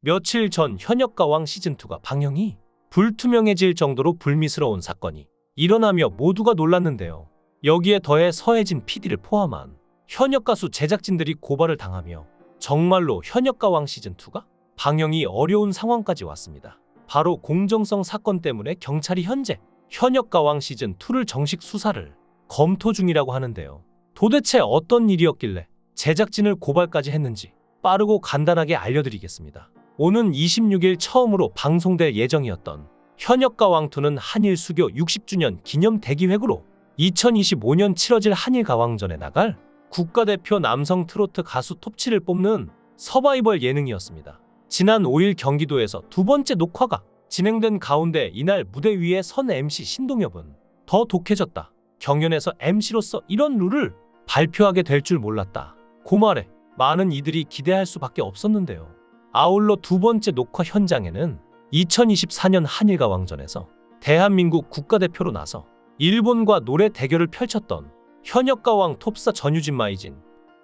며칠 전 현역가왕 시즌2가 방영이 불투명해질 정도로 불미스러운 사건이 일어나며 모두가 놀랐는데요. 여기에 더해 서혜진 PD를 포함한 현역 가수 제작진들이 고발을 당하며 정말로 현역가왕 시즌2가 방영이 어려운 상황까지 왔습니다. 바로 공정성 사건 때문에 경찰이 현재 현역가왕 시즌2를 정식 수사를 검토 중이라고 하는데요. 도대체 어떤 일이었길래 제작진을 고발까지 했는지 빠르고 간단하게 알려드리겠습니다. 오는 26일 처음으로 방송될 예정이었던 현역가왕2는 한일 수교 60주년 기념 대기획으로 2025년 치러질 한일 가왕전에 나갈 국가대표 남성 트로트 가수 톱7을 뽑는 서바이벌 예능이었습니다. 지난 5일 경기도에서 두 번째 녹화가 진행된 가운데 이날 무대 위에 선 MC 신동엽은 더 독해졌다. 경연에서 MC로서 이런 룰을 발표하게 될 줄 몰랐다. 고말에 많은 이들이 기대할 수밖에 없었는데요. 아울러 두 번째 녹화 현장에는 2024년 한일가 왕전에서 대한민국 국가대표로 나서 일본과 노래 대결을 펼쳤던 현역가왕 톱사 전유진 마이진,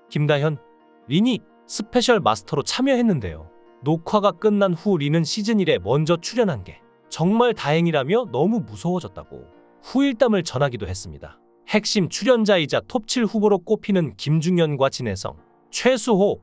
김다현, 리니 스페셜 마스터로 참여했는데요. 녹화가 끝난 후 리는 시즌 1에 먼저 출연한 게 정말 다행이라며 너무 무서워졌다고 후일담을 전하기도 했습니다. 핵심 출연자이자 톱7 후보로 꼽히는 김중현과 진혜성, 최수호,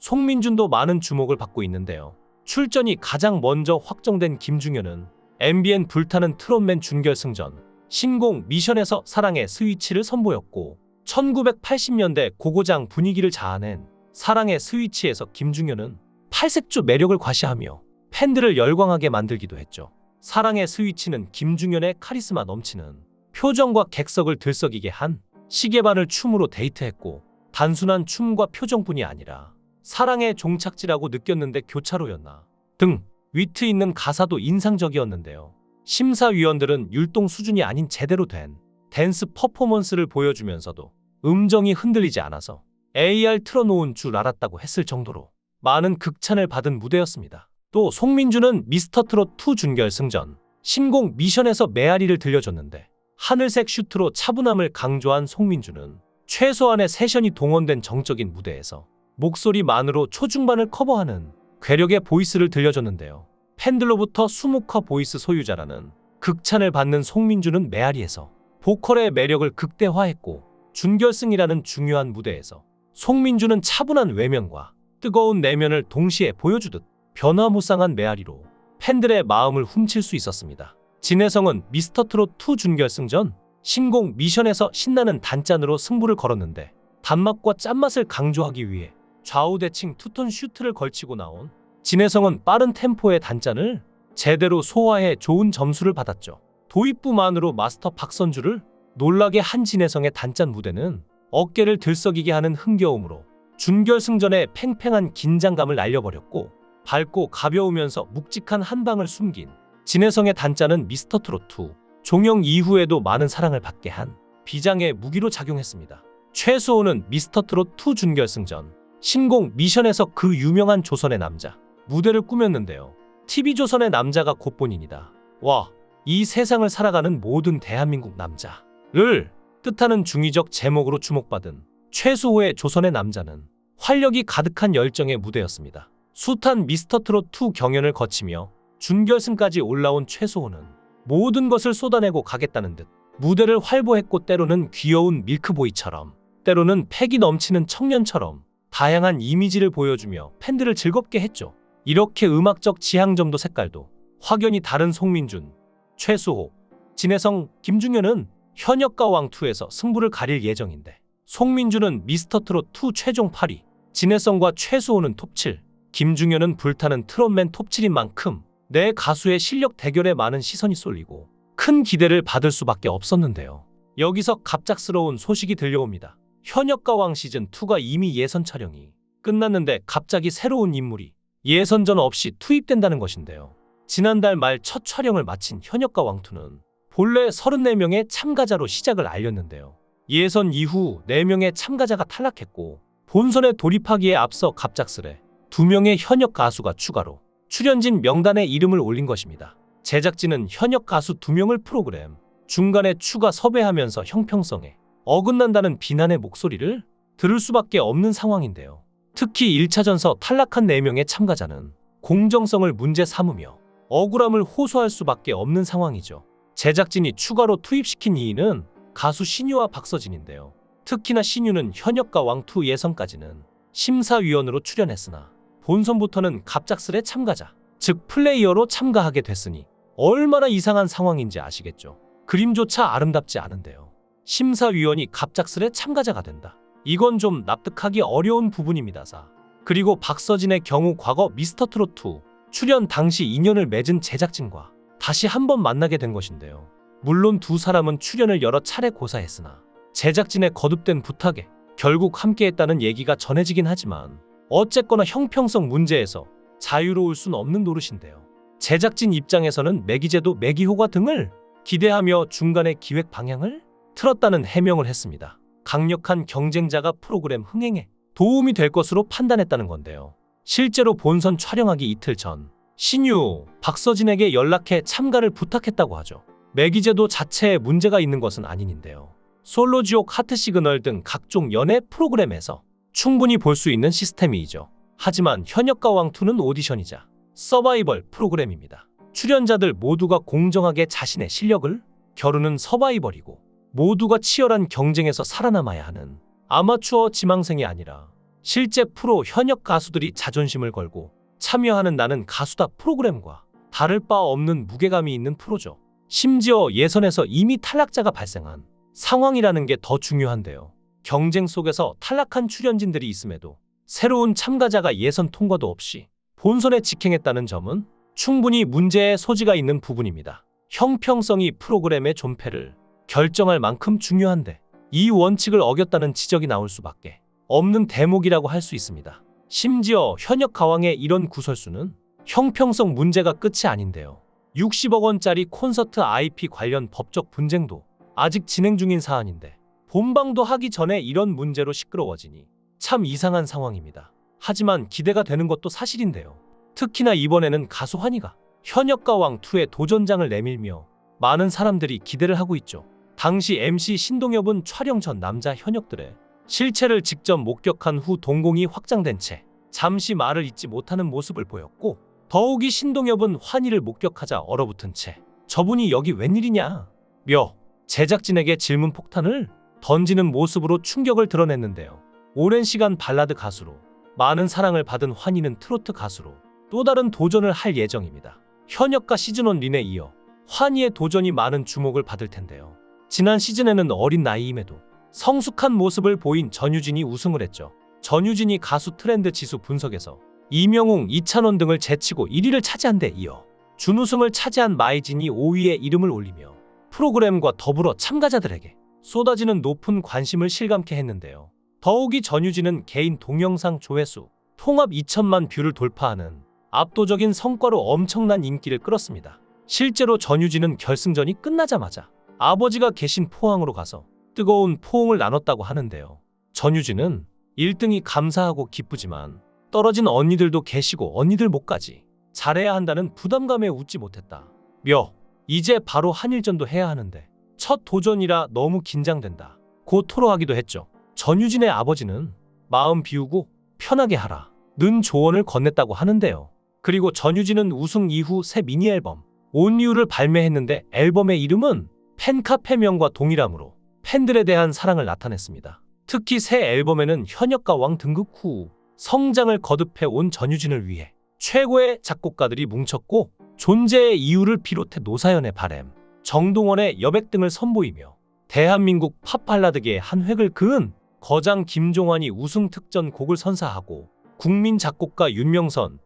송민준도 많은 주목을 받고 있는데요. 출전이 가장 먼저 확정된 김중현은 MBN 불타는 트롯맨 준결승전 신공 미션에서 사랑의 스위치를 선보였고 1980년대 고고장 분위기를 자아낸 사랑의 스위치에서 김중현은 팔색조 매력을 과시하며 팬들을 열광하게 만들기도 했죠. 사랑의 스위치는 김중현의 카리스마 넘치는 표정과 객석을 들썩이게 한 시계반을 춤으로 데이트했고 단순한 춤과 표정뿐이 아니라 사랑의 종착지라고 느꼈는데 교차로였나 등 위트 있는 가사도 인상적이었는데요. 심사위원들은 율동 수준이 아닌 제대로 된 댄스 퍼포먼스를 보여주면서도 음정이 흔들리지 않아서 AR 틀어놓은 줄 알았다고 했을 정도로 많은 극찬을 받은 무대였습니다. 또 송민주는 미스터 트롯 2 준결승전 신공 미션에서 메아리를 들려줬는데 하늘색 슈트로 차분함을 강조한 송민주는 최소한의 세션이 동원된 정적인 무대에서 목소리만으로 초중반을 커버하는 괴력의 보이스를 들려줬는데요. 팬들로부터 수묵화 보이스 소유자라는 극찬을 받는 송민주는 메아리에서 보컬의 매력을 극대화했고 준결승이라는 중요한 무대에서 송민주는 차분한 외면과 뜨거운 내면을 동시에 보여주듯 변화무쌍한 메아리로 팬들의 마음을 훔칠 수 있었습니다. 진혜성은 미스터 트롯 2 준결승전 신공 미션에서 신나는 단짠으로 승부를 걸었는데 단맛과 짠맛을 강조하기 위해 좌우대칭 투톤 슈트를 걸치고 나온 진혜성은 빠른 템포의 단짠을 제대로 소화해 좋은 점수를 받았죠. 도입부만으로 마스터 박선주를 놀라게 한 진혜성의 단짠 무대는 어깨를 들썩이게 하는 흥겨움으로 준결승전의 팽팽한 긴장감을 날려버렸고 밝고 가벼우면서 묵직한 한 방을 숨긴 진혜성의 단짠은 미스터 트롯2 종영 이후에도 많은 사랑을 받게 한 비장의 무기로 작용했습니다. 최수호는 미스터 트롯 2 준결승전 신공 미션에서 그 유명한 조선의 남자 무대를 꾸몄는데요. TV조선의 남자가 곧 본인이다. 와, 이 세상을 살아가는 모든 대한민국 남자를 뜻하는 중의적 제목으로 주목받은 최수호의 조선의 남자는 활력이 가득한 열정의 무대였습니다. 숱한 미스터 트롯 2 경연을 거치며 준결승까지 올라온 최수호는 모든 것을 쏟아내고 가겠다는 듯 무대를 활보했고 때로는 귀여운 밀크보이처럼 때로는 패기 넘치는 청년처럼 다양한 이미지를 보여주며 팬들을 즐겁게 했죠. 이렇게 음악적 지향점도 색깔도 확연히 다른 송민준, 최수호, 진혜성, 김중현은 현역가왕2에서 승부를 가릴 예정인데 송민준은 미스터트롯 2 최종 8위, 진혜성과 최수호는 톱7, 김중현은 불타는 트롯맨 톱7인 만큼 내 가수의 실력 대결에 많은 시선이 쏠리고 큰 기대를 받을 수밖에 없었는데요. 여기서 갑작스러운 소식이 들려옵니다. 현역가왕 시즌2가 이미 예선 촬영이 끝났는데 갑자기 새로운 인물이 예선전 없이 투입된다는 것인데요. 지난달 말 첫 촬영을 마친 현역가왕2는 본래 34명의 참가자로 시작을 알렸는데요. 예선 이후 4명의 참가자가 탈락했고 본선에 돌입하기에 앞서 갑작스레 2명의 현역 가수가 추가로 출연진 명단에 이름을 올린 것입니다. 제작진은 현역 가수 2명을 프로그램 중간에 추가 섭외하면서 형평성에 어긋난다는 비난의 목소리를 들을 수밖에 없는 상황인데요. 특히 1차전서 탈락한 4명의 참가자는 공정성을 문제 삼으며 억울함을 호소할 수밖에 없는 상황이죠. 제작진이 추가로 투입시킨 이인은 가수 신유와 박서진인데요. 특히나 신유는 현역과 왕투 예선까지는 심사위원으로 출연했으나 본선부터는 갑작스레 참가자, 즉 플레이어로 참가하게 됐으니 얼마나 이상한 상황인지 아시겠죠. 그림조차 아름답지 않은데요. 심사위원이 갑작스레 참가자가 된다. 이건 좀 납득하기 어려운 부분입니다 사. 그리고 박서진의 경우 과거 미스터 트롯2 출연 당시 인연을 맺은 제작진과 다시 한 번 만나게 된 것인데요. 물론 두 사람은 출연을 여러 차례 고사했으나 제작진의 거듭된 부탁에 결국 함께했다는 얘기가 전해지긴 하지만 어쨌거나 형평성 문제에서 자유로울 순 없는 노릇인데요. 제작진 입장에서는 매기제도 매기효과 등을 기대하며 중간에 기획 방향을 틀었다는 해명을 했습니다. 강력한 경쟁자가 프로그램 흥행에 도움이 될 것으로 판단했다는 건데요. 실제로 본선 촬영하기 이틀 전 신유, 박서진에게 연락해 참가를 부탁했다고 하죠. 매기제도 자체에 문제가 있는 것은 아닌인데요. 솔로지옥 하트 시그널 등 각종 연애 프로그램에서 충분히 볼 수 있는 시스템이죠. 하지만 현역가 왕투는 오디션이자 서바이벌 프로그램입니다. 출연자들 모두가 공정하게 자신의 실력을 겨루는 서바이벌이고 모두가 치열한 경쟁에서 살아남아야 하는 아마추어 지망생이 아니라 실제 프로 현역 가수들이 자존심을 걸고 참여하는 나는 가수다 프로그램과 다를 바 없는 무게감이 있는 프로죠. 심지어 예선에서 이미 탈락자가 발생한 상황이라는 게 더 중요한데요. 경쟁 속에서 탈락한 출연진들이 있음에도 새로운 참가자가 예선 통과도 없이 본선에 직행했다는 점은 충분히 문제의 소지가 있는 부분입니다. 형평성이 프로그램의 존폐를 결정할 만큼 중요한데 이 원칙을 어겼다는 지적이 나올 수밖에 없는 대목이라고 할 수 있습니다. 심지어 현역 가왕의 이런 구설수는 형평성 문제가 끝이 아닌데요. 60억 원짜리 콘서트 IP 관련 법적 분쟁도 아직 진행 중인 사안인데 본방도 하기 전에 이런 문제로 시끄러워지니 참 이상한 상황입니다. 하지만 기대가 되는 것도 사실인데요. 특히나 이번에는 가수 환희가 현역 가왕 2의 도전장을 내밀며 많은 사람들이 기대를 하고 있죠. 당시 MC 신동엽은 촬영 전 남자 현역들의 실체를 직접 목격한 후 동공이 확장된 채 잠시 말을 잇지 못하는 모습을 보였고 더욱이 신동엽은 환희를 목격하자 얼어붙은 채 저분이 여기 웬일이냐 며 제작진에게 질문 폭탄을 던지는 모습으로 충격을 드러냈는데요. 오랜 시간 발라드 가수로 많은 사랑을 받은 환희는 트로트 가수로 또 다른 도전을 할 예정입니다. 현역과 시즌1 린에 이어 환희의 도전이 많은 주목을 받을 텐데요. 지난 시즌에는 어린 나이임에도 성숙한 모습을 보인 전유진이 우승을 했죠. 전유진이 가수 트렌드 지수 분석에서 이명웅, 이찬원 등을 제치고 1위를 차지한 데 이어 준우승을 차지한 마이진이 5위에 이름을 올리며 프로그램과 더불어 참가자들에게 쏟아지는 높은 관심을 실감케 했는데요. 더욱이 전유진은 개인 동영상 조회수 통합 2천만 뷰를 돌파하는 압도적인 성과로 엄청난 인기를 끌었습니다. 실제로 전유진은 결승전이 끝나자마자 아버지가 계신 포항으로 가서 뜨거운 포옹을 나눴다고 하는데요. 전유진은 1등이 감사하고 기쁘지만 떨어진 언니들도 계시고 언니들 목까지 잘해야 한다는 부담감에 웃지 못했다. 며 이제 바로 한일전도 해야 하는데 첫 도전이라 너무 긴장된다. 고 토로하기도 했죠. 전유진의 아버지는 마음 비우고 편하게 하라. 는 조언을 건넸다고 하는데요. 그리고 전유진은 우승 이후 새 미니 앨범 온리우를 발매했는데 앨범의 이름은 팬카페명과 동일하므로 팬들에 대한 사랑을 나타냈습니다. 특히 새 앨범에는 현역 가 왕 등극 후 성장을 거듭해 온 전유진을 위해 최고의 작곡가들이 뭉쳤고 존재의 이유를 비롯해 노사연의 바램, 정동원의 여백 등을 선보이며 대한민국 팝 발라드계의 한 획을 그은 거장 김종환이 우승 특전 곡을 선사하고 국민 작곡가 윤명선,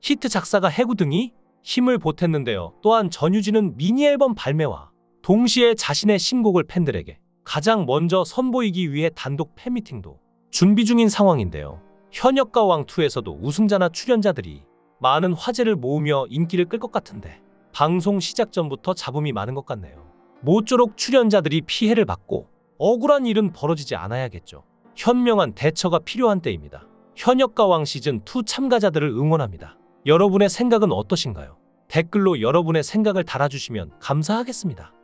히트 작사가 해구 등이 힘을 보탰는데요. 또한 전유진은 미니 앨범 발매와 동시에 자신의 신곡을 팬들에게 가장 먼저 선보이기 위해 단독 팬미팅도 준비 중인 상황인데요. 현역가 왕2에서도 우승자나 출연자들이 많은 화제를 모으며 인기를 끌 것 같은데 방송 시작 전부터 잡음이 많은 것 같네요. 모쪼록 출연자들이 피해를 받고 억울한 일은 벌어지지 않아야겠죠. 현명한 대처가 필요한 때입니다. 현역가 왕 시즌2 참가자들을 응원합니다. 여러분의 생각은 어떠신가요? 댓글로 여러분의 생각을 달아주시면 감사하겠습니다.